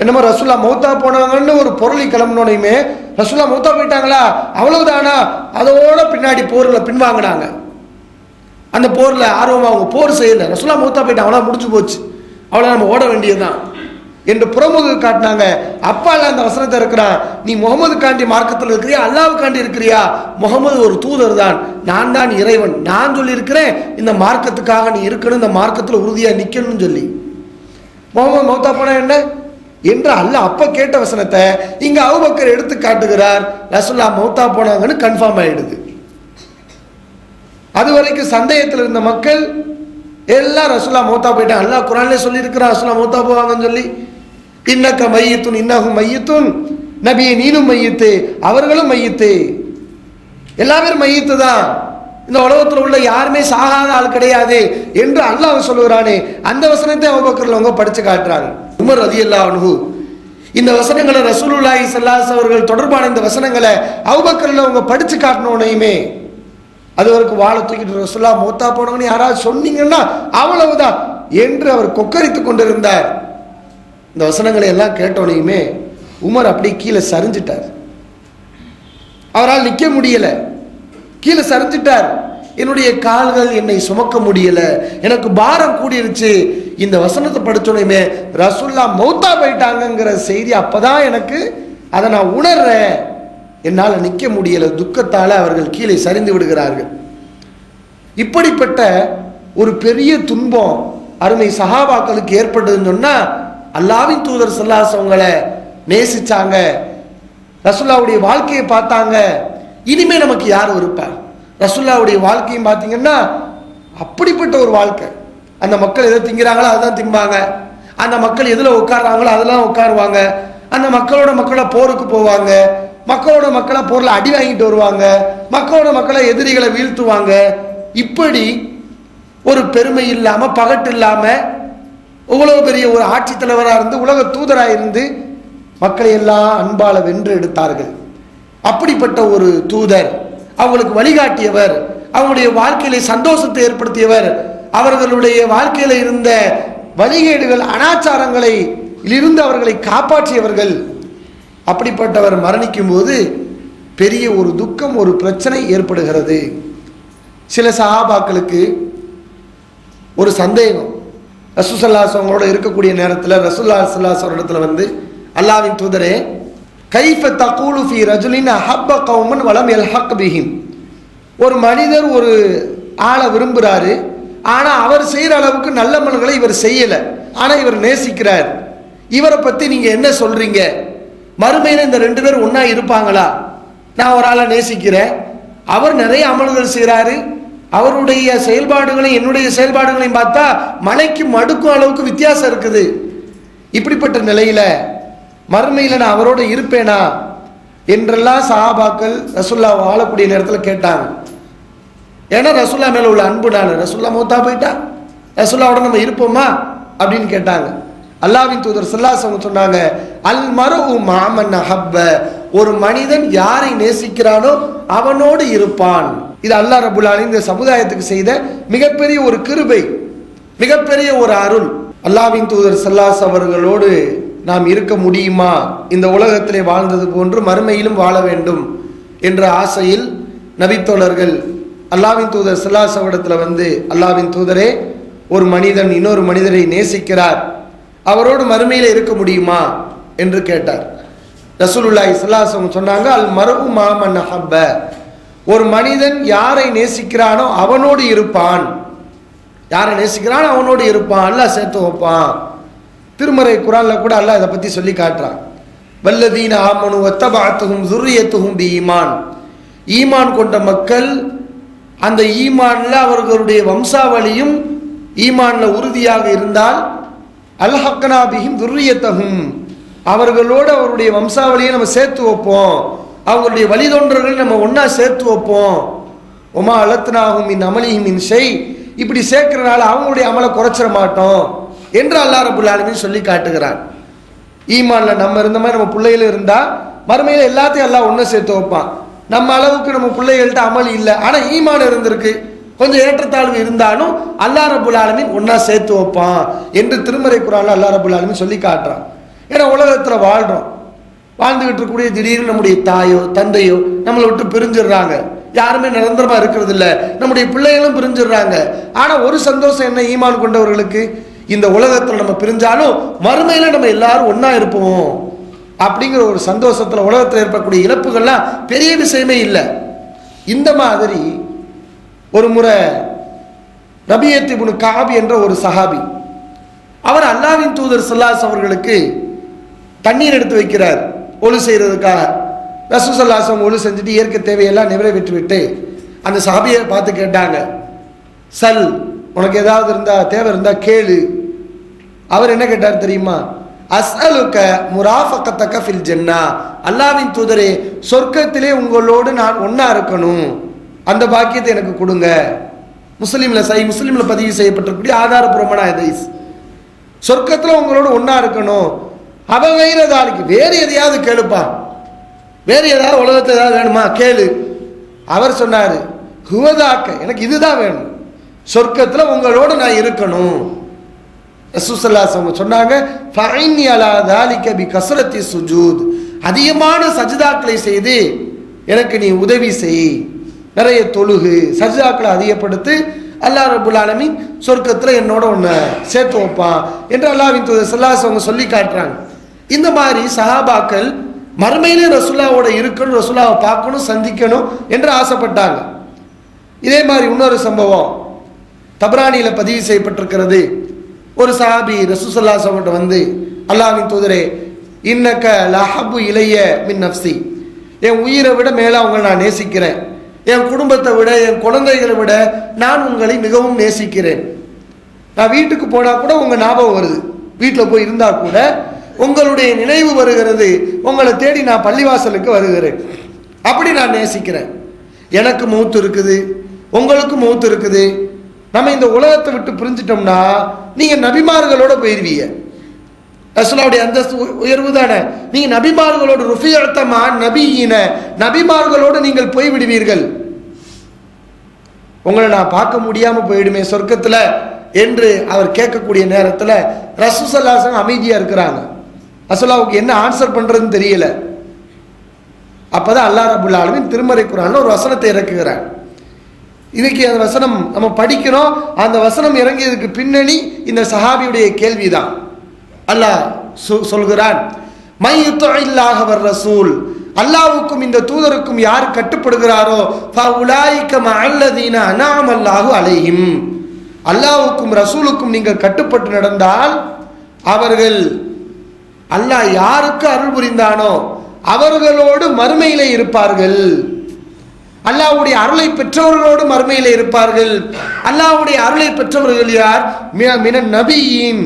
என்னமோ ரசுல்லா மௌத்தா போனாங்கன்னு ஒரு பொருளை கிளம்பினோனையுமே ரசுல்லா மௌத்தா போயிட்டாங்களா? அவ்வளவுதானா? அதோட பின்னாடி போரில் பின்வாங்கினாங்க. அந்த போரில் ஆர்வமாக அவங்க போர் செய்யலை. ரசுல்லா மௌத்தா போயிட்டாங்க முடிஞ்சு போச்சு. அவ்வளோ நம்ம ஓட வேண்டியதுதான். என்று புறமுதுகு காட்டினாங்க. அப்பால அந்த வசனத்தை இருக்கிறான். நீ முகமது காண்டி மார்க்கத்தில் இருக்கிறியா? அல்லாவுக்காண்டி இருக்கிறியா? முகமது ஒரு தூதர் தான் நான் தான் இறைவன். நான் சொல்லியிருக்கிறேன். இந்த மார்க்கத்துக்காக நீ இருக்கணும். இந்த மார்க்கத்தில் உறுதியாக நிற்கணும்னு சொல்லி. முகமது மௌத்தா போனா என்ன? என்று அல்ல அப்ப கேட்ட வசனத்தை இங்க அவுபக்கர் எடுத்து காட்டுகிறார். ரசுல்லா மௌத்தா போனாங்கன்னு கன்ஃபார்ம் ஆயிடுது. அது வரைக்கும் சந்தேகத்தில் இருந்த மக்கள் எல்லாம் ரசுல்லா மௌத்தா போயிட்டாங்க. அல்லா குரான்லே சொல்லியிருக்கிறான் ரசுல்லா மௌத்தா போவாங்கன்னு சொல்லி. இன்னக்க மையத்துன் இன்னகும் மையத்துன் நபியை நீனும் மையத்து அவர்களும் மையத்து. எல்லாமே மையத்து தான். இந்த உலகத்தில் உள்ள யாருமே சாகாத ஆள் கிடையாது என்று அல்லாஹ் சொல்லுகிறானே. அந்த வசனத்தை அபுபக்கர்ல அவங்க படித்து காட்டுறாங்க. உமர் ரதியல்லா அனுகு இந்த வசனங்களை ரசூலுல்லாஹி சல்லாஸ் அவர்கள் தொடர்பான இந்த வசனங்களை அவுபக்கரில் அவங்க படித்து காட்டினோனையுமே அது வரைக்கும் வாழை தூக்கிட்டு ரசூல்லா மூத்தா போனவங்கன்னு யாராவது சொன்னீங்கன்னா அவ்வளவுதான் என்று அவர் கொக்கரித்து கொண்டிருந்தார். இந்த வசனங்களை எல்லாம் கேட்டோனையுமே உமர் அப்படியே கீழே சரிஞ்சிட்டார். அவரால் நிற்க முடியலை. கீழே சரிஞ்சிட்டார். என்னுடைய கால்கள் என்னை சுமக்க முடியல. எனக்கு பாரம் கூடிருச்சு. இந்த வசனத்தை படிச்சோனையுமே ரசுல்லா மௌத்தா போயிட்டாங்கங்கிற செய்தி அப்பதான் எனக்கு அதை நான் உணர்றேன். என்னால் நிற்க முடியல. துக்கத்தால் அவர்கள் கீழே சரிந்து விடுகிறார்கள். இப்படிப்பட்ட ஒரு பெரிய துன்பம் அருமை சகாபாக்களுக்கு ஏற்பட்டதுன்னு சொன்னால் அல்லாவின் தூதர் சல்லாஸ் அவங்களை நேசிச்சாங்க. ரசுல்லாவுடைய வாழ்க்கையை பார்த்தாங்க. இனிமே நமக்கு யார் இருப்பார் ரசுல்லாவுடைய வாழ்க்கையும் பார்த்தீங்கன்னா அப்படிப்பட்ட ஒரு வாழ்க்கை. அந்த மக்கள் எதை திங்கிறாங்களோ அதுதான் திம்பாங்க அந்த மக்கள் எதில் உட்கார்றாங்களோ அதெல்லாம் உட்காருவாங்க. அந்த மக்களோட மக்களை போருக்கு போவாங்க. மக்களோட மக்களை போரில் அடி வாங்கிட்டு வருவாங்க. மக்களோட மக்களை எதிரிகளை வீழ்த்துவாங்க. இப்படி ஒரு பெருமை இல்லாமல் பகட்டு இல்லாமல் இவ்வளோ பெரிய ஒரு ஆட்சித்தலைவராக இருந்து உலக தூதராக இருந்து மக்களை எல்லாம் அன்பால் வென்று எடுத்தார்கள். அப்படிப்பட்ட ஒரு தூதர் அவங்களுக்கு வழிகாட்டியவர் அவங்களுடைய வாழ்க்கையில சந்தோஷத்தை ஏற்படுத்தியவர் அவர்களுடைய வாழ்க்கையில இருந்த வழிகேடுகள் அனாச்சாரங்களை இருந்து அவர்களை காப்பாற்றியவர்கள். அப்படிப்பட்டவர் மரணிக்கும் போது பெரிய ஒரு துக்கம் ஒரு பிரச்சனை ஏற்படுகிறது. சில சஹாபாக்களுக்கு ஒரு சந்தேகம். ரசூசல்லாஸ் அவங்களோட இருக்கக்கூடிய நேரத்தில் ரசூல்லா சுல்லாஸ் இடத்துல வந்து அல்லாவின் தூதரே கைஃப தகூலு ஃபி ரஜுலின் அஹப்ப வளம் எல் எல்ஹக் பிஹிம். ஒரு மனிதர் ஒரு ஆளை விரும்புகிறாரு ஆனால் அவர் செய்கிற அளவுக்கு நல்ல மனங்களை இவர் செய்யலை. ஆனால் இவர் நேசிக்கிறார். இவரை பற்றி நீங்கள் என்ன சொல்கிறீங்க மறுமையில் இந்த ரெண்டு பேர் ஒன்றா இருப்பாங்களா? நான் ஒரு ஆளை நேசிக்கிறேன். அவர் நிறைய அமல்கள் செய்கிறாரு அவருடைய செயல்பாடுகளையும் என்னுடைய செயல்பாடுகளையும் பார்த்தா மலைக்கு மடுக்கும் அளவுக்கு வித்தியாசம் இருக்குது. இப்படிப்பட்ட நிலையில் மறுமையில் நான் அவரோட இருப்பேனா? என்றெல்லாம் சஹாபாக்கள் ரசுல்லா வாழக்கூடிய நேரத்தில் கேட்டாங்க. ஏன்னா ரசுல்லா மேலே உள்ள அன்பு நான். ரசுல்லா மூத்தா போயிட்டா? ரசுல்லாவோட நம்ம இருப்போமா? அப்படின்னு கேட்டாங்க. அல்லாவின் தூதர் சல்லாசவங்க சொன்னாங்க அல் மரவு மாமன் ஹப்ப ஒரு மனிதன் யாரை நேசிக்கிறானோ அவனோடு இருப்பான். இது அல்லா ரபுல் இந்த சமுதாயத்துக்கு செய்த மிகப்பெரிய ஒரு கிருபை மிகப்பெரிய ஒரு அருள். அல்லாவின் தூதர் சல்லாஸ் அவர்களோடு நாம் இருக்க முடியுமா? இந்த உலகத்திலே வாழ்ந்தது போன்று மறுமையிலும் வாழ வேண்டும் என்ற ஆசையில் நபித்தோழர்கள் அல்லாவின் தூதர் சிலாசவடத்தில் வந்து அல்லாவின் தூதரே ஒரு மனிதன் இன்னொரு மனிதரை நேசிக்கிறார். அவரோடு மறுமையில் இருக்க முடியுமா? என்று கேட்டார். ரசூலுல்லாய் ஸல்லல்லாஹு சொன்னாங்க அல் மரபு மாமன் ஹப்ப ஒரு மனிதன் யாரை நேசிக்கிறானோ அவனோடு இருப்பான். யாரை நேசிக்கிறானோ அவனோடு இருப்பான். அல்லாஹ் சேர்த்து வைப்பான். திருமறை குரானில் கூட அல்லாஹ் இதை பற்றி சொல்லி காட்டுறான். வல்லதீன ஆமனு ஒத்தபாத்துகும் துர்ரியத்துகும் பி ஈமான் ஈமான் கொண்ட மக்கள் அந்த ஈமான்ல அவர்களுடைய வம்சாவளியும் ஈமான்ல உறுதியாக இருந்தால் அல்ஹக்கனாபியும் துர்ரியத்தகும் அவர்களோடு அவருடைய வம்சாவளியை நம்ம சேர்த்து வைப்போம். அவங்களுடைய வழிதொன்றர்களை நம்ம ஒன்றா சேர்த்து வைப்போம். ஒமா அலத்னாகும் இன் அமளியும் இன் செய் இப்படி சேர்க்கிறனால அவங்களுடைய அமலை குறைச்சிட மாட்டோம். என்று அல்லா ரபுல் ஆலமின் சொல்லி காட்டுகிறான். ஈமான்ல நம்ம இருந்த மாதிரி நம்ம பிள்ளைகளும் இருந்தா மறுமையில் எல்லாத்தையும் எல்லாம் ஒன்று சேர்த்து வைப்பான். நம்ம அளவுக்கு நம்ம பிள்ளைகள்கிட்ட அமல் இல்லை. ஆனால் ஈமான் இருந்திருக்கு. கொஞ்சம் ஏற்றத்தாழ்வு இருந்தாலும் அல்லா ரபுல் ஆலமின் ஒன்றா சேர்த்து வைப்பான் என்று திருமறை குரான் அல்லா ரபுல் ஆலமின் சொல்லி காட்டுறான். ஏன்னா உலகத்தில் வாழ்கிறோம் வாழ்ந்துகிட்டு இருக்கக்கூடிய திடீர்னு நம்முடைய தாயோ தந்தையோ நம்மளை விட்டு பிரிஞ்சிடுறாங்க. யாருமே நிரந்தரமாக இருக்கிறது இல்லை. நம்முடைய பிள்ளைகளும் பிரிஞ்சிடுறாங்க. ஆனால் ஒரு சந்தோஷம் என்ன ஈமான் கொண்டவர்களுக்கு? இந்த உலகத்தில் நம்ம பிரிஞ்சாலும் மறுமையில் நம்ம எல்லாரும் ஒன்றா இருப்போம். அப்படிங்கிற ஒரு சந்தோஷத்தில் உலகத்தில் இருக்கக்கூடிய இழப்புகள்லாம் பெரிய விஷயமே இல்லை. இந்த மாதிரி ஒரு முறை ரபியத்திபுனு காபி என்ற ஒரு சஹாபி அவர் அல்லாவின் தூதர் சல்லாஸ் அவர்களுக்கு தண்ணீர் எடுத்து வைக்கிறார். ஒழு செய்கிறதுக்காக ரசூ சல்லாசம் ஒழு செஞ்சுட்டு இயற்கை தேவையெல்லாம் நிறைவேற்றி விட்டு அந்த சஹாபியை பார்த்து கேட்டாங்க சல் உனக்கு ஏதாவது இருந்தால் தேவை இருந்தால் கேளு. அவர் என்ன கேட்டார் தெரியுமா? அஸ்அலுக்க முராஃபக்கத்தக்க ஃபில் ஜென்னா. அல்லாவின் தூதரே சொர்க்கத்திலே உங்களோடு நான் ஒன்றா இருக்கணும். அந்த பாக்கியத்தை எனக்கு கொடுங்க. முஸ்லீமில் சை முஸ்லீமில் பதிவு செய்யப்பட்டிருக்கக்கூடிய ஆதாரபூர்வமான ஹதீஸ். சொர்க்கத்தில் உங்களோட ஒன்றா இருக்கணும். அவங்கிறதாளுக்கு வேறு எதையாவது கேளுப்பா. வேறு ஏதாவது உலகத்தில் ஏதாவது வேணுமா? கேளு. அவர் சொன்னார் ஹுவதாக்க எனக்கு இதுதான் வேணும். சொர்க்கத்தில் உங்களோட நான் இருக்கணும். ரசூசல்லாசம் சொன்னாங்க ஃபைன் அலா தாலிக பி கசரத்தி சுஜூத். அதிகமான சஜிதாக்களை செய்து எனக்கு நீ உதவி செய். நிறைய தொழுகு சஜிதாக்களை அதிகப்படுத்து அல்லா ரபுல் ஆலமின் சொர்க்கத்தில் என்னோட ஒன்று சேர்த்து வைப்பான். என்று அல்லாவின் தூதர் சல்லாஸ் அவங்க சொல்லி காட்டுறாங்க. இந்த மாதிரி சஹாபாக்கள் மறுமையிலே ரசுல்லாவோட இருக்கணும் ரசுல்லாவை பார்க்கணும் சந்திக்கணும் என்று ஆசைப்பட்டாங்க. இதே மாதிரி இன்னொரு சம்பவம் தப்ரானியில் பதிவு செய்யப்பட்டிருக்கிறது. ஒரு சஹாபி ரசூசல்லாசவங்கிட்ட வந்து அல்லாவின் தூதரே இன்னக்க லஹபு இளைய மின் நப்சி என் உயிரை விட மேலே அவங்களை நான் நேசிக்கிறேன். என் குடும்பத்தை விட என் குழந்தைகளை விட நான் உங்களை மிகவும் நேசிக்கிறேன். நான் வீட்டுக்கு போனால் கூட உங்கள் ஞாபகம் வருது. வீட்டில் போய் இருந்தால் கூட உங்களுடைய நினைவு வருகிறது. உங்களை தேடி நான் பள்ளிவாசலுக்கு வருகிறேன். அப்படி நான் நேசிக்கிறேன். எனக்கு மூத்து இருக்குது. உங்களுக்கு மூத்து இருக்குது. நம்ம இந்த உலகத்தை விட்டு பிரிஞ்சிட்டோம்னா நீங்கள் நபிமார்களோட போயிருவீங்க. ரசூலாவுடைய அந்தஸ்து உயர்வு தானே. நபிமார்களோட நபிமார்களோடு அழுத்தமா நபியின நபிமார்களோடு நீங்கள் போய் விடுவீர்கள் உங்களை நான் பார்க்க முடியாமல் போயிடுமே சொர்க்கத்தில் என்று அவர் கேட்கக்கூடிய நேரத்தில் ரசூசல்லாசன் அமைதியாக இருக்கிறாங்க. ரசூலாவுக்கு என்ன ஆன்சர் பண்ணுறதுன்னு தெரியல. அப்போதான் அல்லாஹ் ரபுல் ஆலமீன் திருமறை குரான்ல ஒரு வசனத்தை இறக்குகிறார். இன்னைக்கு அந்த வசனம் நம்ம படிக்கிறோம். அந்த வசனம் இறங்கியதுக்கு பின்னணி இந்த சஹாபியுடைய கேள்விதான். அல்லாஹ் சொ- சொல்கிறான் மை இல்லாஹவர் ரசூல். அல்லாவுக்கும் இந்த தூதருக்கும் யார் கட்டுப்படுகிறாரோ ஃபஉலாயிக மஅல்லதீன அல்லாஹு அலையும் அல்லாஹ்வுக்கும் ரசூலுக்கும் நீங்கள் கட்டுப்பட்டு நடந்தால் அவர்கள் அல்லாஹ் யாருக்கு அருள் புரிந்தானோ அவர்களோடு மறுமையிலே இருப்பார்கள். அல்லாவுடைய அருளை பெற்றவர்களோடு மறுமையில் இருப்பார்கள். அல்லாவுடைய அருளை பெற்றவர்கள் யார்? மின நபியின்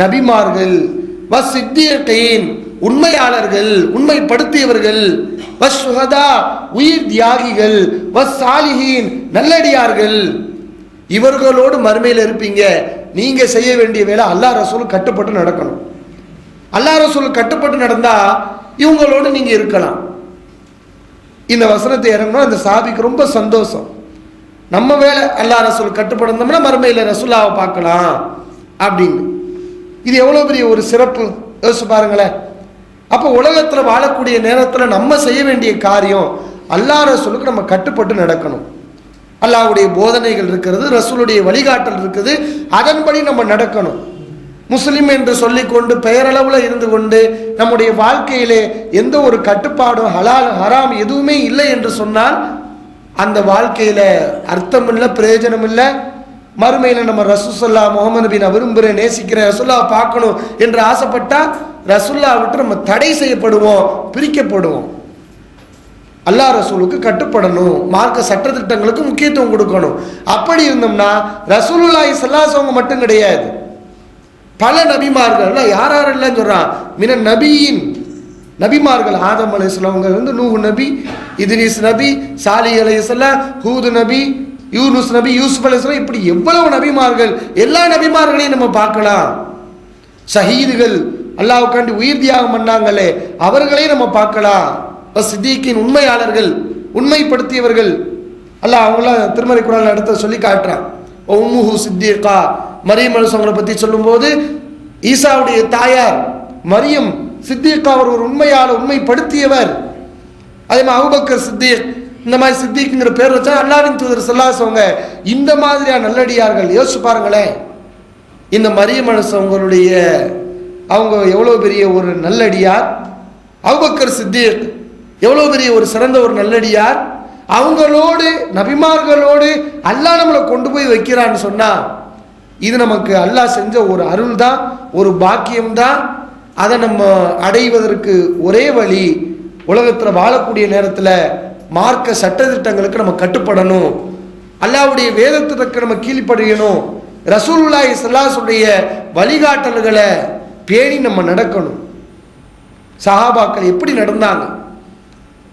நபிமார்கள் வ சித்தியகைன் உண்மையாளர்கள் உண்மைப்படுத்தியவர்கள் வ சுகதா உயிர் தியாகிகள் வ சாலிஹீன் நல்லடியார்கள். இவர்களோடு மறுமையில் இருப்பீங்க. நீங்க செய்ய வேண்டிய வேலை அல்லாஹ் ரசூல் கட்டுப்பட்டு நடக்கணும். அல்லாஹ் ரசூல் கட்டுப்பட்டு நடந்தா இவங்களோடு நீங்க இருக்கலாம். இந்த வசனத்தை இறங்கணும் அந்த சாபிக்கு ரொம்ப சந்தோஷம். நம்ம வேலை அல்லா ரசூல் கட்டுப்படுந்தோம்னா மறுமையில் ரசூல்லாவை பார்க்கலாம் அப்படின்னு. இது எவ்வளோ பெரிய ஒரு சிறப்பு? யோசிச்சு பாருங்களேன். அப்போ உலகத்தில் வாழக்கூடிய நேரத்தில் நம்ம செய்ய வேண்டிய காரியம் அல்லா ரசூலுக்கு நம்ம கட்டுப்பட்டு நடக்கணும். அல்லாவுடைய போதனைகள் இருக்கிறது ரசூலுடைய வழிகாட்டல் இருக்குது. அதன்படி நம்ம நடக்கணும். முஸ்லீம் என்று சொல்லிக்கொண்டு பெயரளவில் இருந்து கொண்டு நம்முடைய வாழ்க்கையிலே எந்த ஒரு கட்டுப்பாடும் ஹலால் ஹராம் எதுவுமே இல்லை என்று சொன்னால் அந்த வாழ்க்கையில் அர்த்தம் இல்லை பிரயோஜனம் இல்லை மறுமையில் நம்ம ரசூசல்லா முகமது நபி நான் விரும்புகிறேன் நேசிக்கிறேன் ரசுல்லாவை பார்க்கணும் என்று ஆசைப்பட்டால் ரசுல்லா விட்டு நம்ம தடை செய்யப்படுவோம் பிரிக்கப்படுவோம். அல்லாஹ் ரசூலுக்கு கட்டுப்படணும் மார்க்க சட்டத்திட்டங்களுக்கு முக்கியத்துவம் கொடுக்கணும். அப்படி இருந்தோம்னா ரசூலுல்லாய் சல்லாசவங்க மட்டும் கிடையாது. பல நபிமார்கள் யார் யார் இல்லைன்னு சொல்கிறான் மின நபியின் நபிமார்கள் ஆதம் அவங்க வந்து நூஹு நபி இத்ரீஸ் நபி சாலி அலைஹிஸ்ஸலாம் ஹூது நபி யூனுஸ் நபி யூசுப் அலைஹிஸ்ஸலாம் இப்படி எவ்வளவு நபிமார்கள் எல்லா நபிமார்களையும் நம்ம பார்க்கலாம். ஷஹீதுகள் அல்லாவுக்காண்டி உயிர் தியாகம் பண்ணாங்களே அவர்களையும் நம்ம பார்க்கலாம். சித்திக்கின் உண்மையாளர்கள் உண்மைப்படுத்தியவர்கள். அல்லாஹ் அவங்களாம் திருமறை குரான் நடத்த சொல்லி காட்டுறான். ஒம்முஹு சித்திகா. மரியம் அலுசவங்களை பற்றி சொல்லும்போது ஈசாவுடைய தாயார் மரியம் சித்திகா அவர் ஒரு உண்மையால் உண்மைப்படுத்தியவர். அதே மாதிரி அவுபக்கர் சித்திக் இந்த மாதிரி சித்திக்குங்கிற பேர் வச்சா அல்லாவின் தூதர் செல்லாசவங்க இந்த மாதிரியான நல்லடியார்கள் யோசிச்சு பாருங்களேன். இந்த மரிய மனுஷவங்களுடைய அவங்க எவ்வளோ பெரிய ஒரு நல்லடியார்? அவுபக்கர் சித்திக் எவ்வளோ பெரிய ஒரு சிறந்த ஒரு நல்லடியார்? அவங்களோடு நபிமார்களோடு அல்லாஹ் நம்மளை கொண்டு போய் வைக்கிறான்னு சொன்னால் இது நமக்கு அல்லாஹ் செஞ்ச ஒரு அருள் தான் ஒரு பாக்கியம் தான் அதை நம்ம அடைவதற்கு ஒரே வழி உலகத்தில் வாழக்கூடிய நேரத்தில் மார்க்க சட்டதிட்டங்களுக்கு நம்ம கட்டுப்படணும். அல்லாஹ்வுடைய வேதத்திற்கு நம்ம கீழ்ப்படையணும். ரசூலுல்லாஹி ஸல்லல்லாஹுடைய வழிகாட்டல்களை பேணி நம்ம நடக்கணும். சஹாபாக்கள் எப்படி நடந்தாங்க?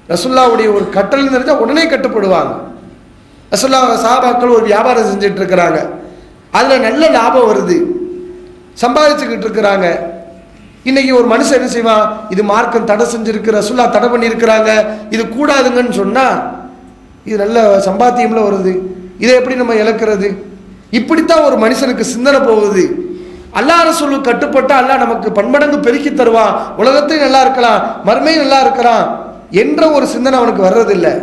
ரசுல்லாவுடைய ஒரு கட்டளை தெரிஞ்சால் உடனே கட்டுப்படுவாங்க. ரசுல்லா சாபாக்கள் ஒரு வியாபாரம் செஞ்சுட்டு இருக்கிறாங்க. அதில் நல்ல லாபம் வருது. சம்பாதிச்சுக்கிட்டு இருக்கிறாங்க. இன்னைக்கு ஒரு மனுஷன் என்ன செய்வான்? இது மார்க்கம் தடை செஞ்சிருக்கு ரசுல்லா தடை பண்ணியிருக்கிறாங்க. இது கூடாதுங்கன்னு சொன்னால் இது நல்ல சம்பாத்தியமில் வருது. இதை எப்படி நம்ம இழக்கிறது? இப்படித்தான் ஒரு மனுஷனுக்கு சிந்தனை போகுது. அல்லா ரசூலு கட்டுப்பட்டு அல்லா நமக்கு பன்மடங்கு பெருக்கி தருவான். உலகத்தையும் நல்லா இருக்கலாம் மறுமையும் நல்லா இருக்கலாம். என்ற ஒரு சிந்தனை அவனுக்கு வர்றதில்லை.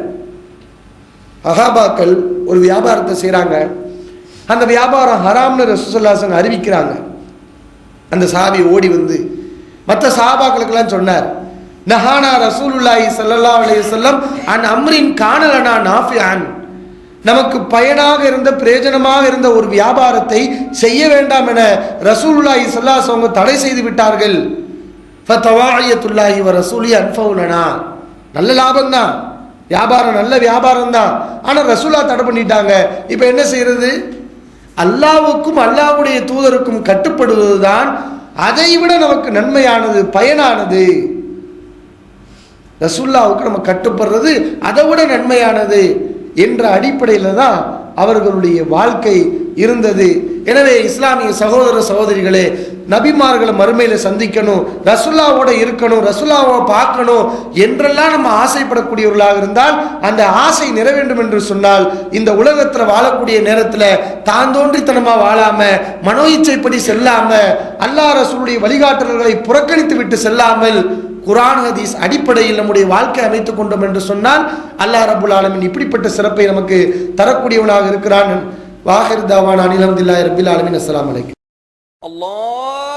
அகாபாக்கள் ஒரு வியாபாரத்தை செய்கிறாங்க அந்த வியாபாரம் ஹராம்னு ரசூசல்லாசன் அறிவிக்கிறாங்க. அந்த சாபி ஓடி வந்து மற்ற சாபாக்களுக்கெல்லாம் சொன்னார் நஹானா ரசூலுல்லாஹி ஸல்லல்லாஹு அலைய செல்லம் அன் அம்ரின் காணலனா நாஃபியான் நமக்கு பயனாக இருந்த பிரயோஜனமாக இருந்த ஒரு வியாபாரத்தை செய்ய வேண்டாம் என ரசூலுல்லாஹி சல்லாஸ் அவங்க தடை செய்து விட்டார்கள். ஃபத்தவாயத்துல்லாஹி வ ரசூலி அன்ஃபவுலனா நல்ல லாபம் தான் வியாபாரம் நல்ல வியாபாரம் தான் ஆனால் ரசூலா தடை பண்ணிட்டாங்க. இப்போ என்ன செய்யறது? அல்லாவுக்கும் அல்லாவுடைய தூதருக்கும் கட்டுப்படுவது தான் அதை விட நமக்கு நன்மையானது பயனானது. ரசுல்லாவுக்கு நம்ம கட்டுப்படுறது அதை விட நன்மையானது என்ற அடிப்படையில் தான் அவர்களுடைய வாழ்க்கை இருந்தது. எனவே இஸ்லாமிய சகோதர சகோதரிகளே நபிமார்களை மறுமையில் சந்திக்கணும் ரசுல்லாவோட இருக்கணும் ரசுல்லாவை பார்க்கணும் என்றெல்லாம் நம்ம ஆசைப்படக்கூடியவர்களாக இருந்தால் அந்த ஆசை நிறைவேண்டும் என்று சொன்னால் இந்த உலகத்தில் வாழக்கூடிய நேரத்தில் தான் தோன்றித்தனமாக வாழாம மனோ இச்சைப்படி செல்லாம அல்லாஹ் ரசூலுடைய வழிகாட்டுதல்களை புறக்கணித்து விட்டு செல்லாமல் குரான் ஹதீஸ் அடிப்படையில் நம்முடைய வாழ்க்கை அமைத்துக் கொண்டோம் என்று சொன்னால் அல்லாஹ் ரபுல் ஆலமின் இப்படிப்பட்ட சிறப்பை நமக்கு தரக்கூடியவனாக இருக்கிறான். வாஹிர் தாவான் அனிலம்தில்லா ரபில் ஆலமின். அஸ்லாம் வலைக்கம் அல்லாஹ்.